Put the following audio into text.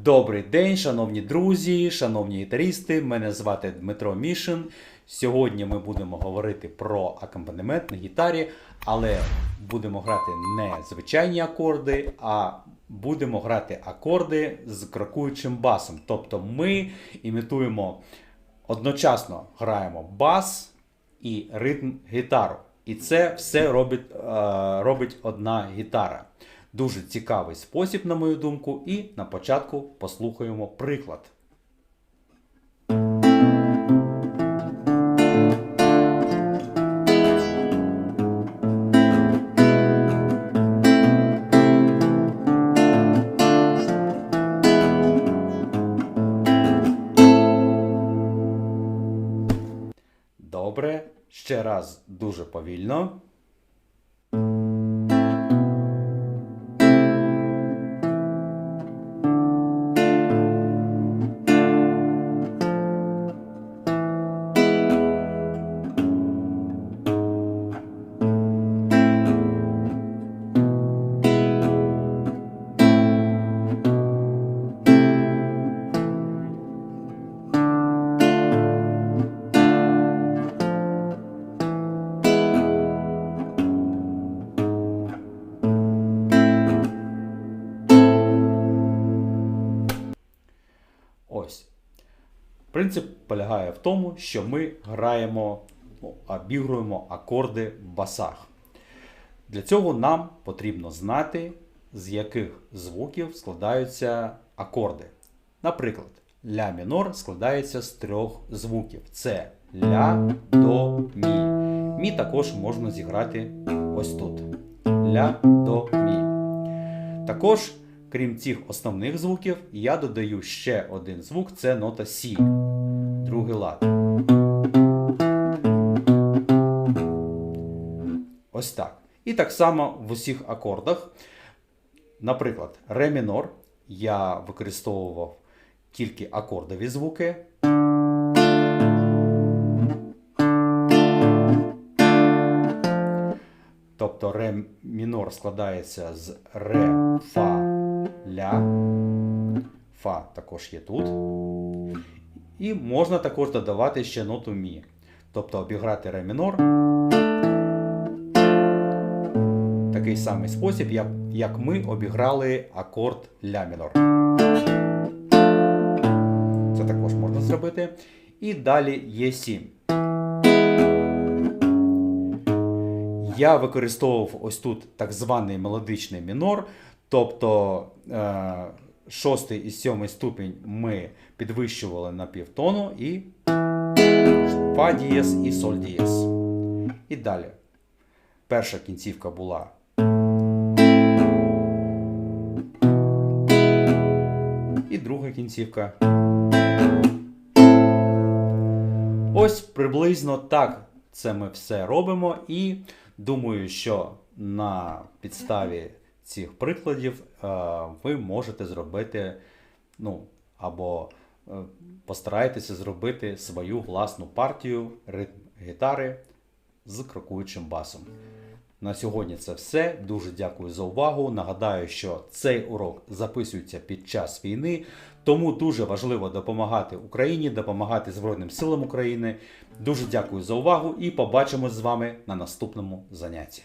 Добрий день, шановні друзі, шановні гітаристи. Мене звати Дмитро Мішин. Сьогодні ми будемо говорити про акомпанемент на гітарі, але будемо грати не звичайні акорди, а будемо грати акорди з крокуючим басом. Тобто ми імітуємо одночасно граємо бас і ритм гітару. І це все робить, е, робить одна гітара. Дуже цікавий спосіб, на мою думку, і на початку послухаємо приклад. Добре, ще раз дуже повільно. Ось. Принцип полягає в тому, що ми граємо, ну, обігруємо акорди в басах. Для цього нам потрібно знати, з яких звуків складаються акорди. Наприклад, ля мінор складається з трьох звуків: це ля, до, мі. Мі також можна зіграти ось тут. Ля, до, мі. Також, крім цих основних звуків, я додаю ще один звук це нота Сі. Другий лад. Ось так. І так само в усіх акордах. Наприклад, ре мінор я використовував тільки акордові звуки. Тобто ре мінор складається з ре, фа, ля. Фа також є тут. І можна також додавати ще ноту мі. Тобто обіграти ре мінор. Такий самий спосіб, як, як ми обіграли акорд ля мінор. Це також можна зробити. І далі є 7. Я використовував ось тут так званий мелодичний мінор, тобто е, шостий і сьомий ступінь ми підвищували на півтону і фа дієс і соль дієс. І далі. Перша кінцівка була. Друга кінцівка. Ось приблизно так це ми все робимо, і думаю, що на підставі цих прикладів е, ви можете зробити, ну, або е, постарайтеся зробити свою власну партію ритм гітари з крокуючим басом. На сьогодні це все. Дуже дякую за увагу. Нагадаю, що цей урок записується під час війни, тому дуже важливо допомагати Україні, допомагати Збройним силам України. Дуже дякую за увагу і побачимось з вами на наступному занятті.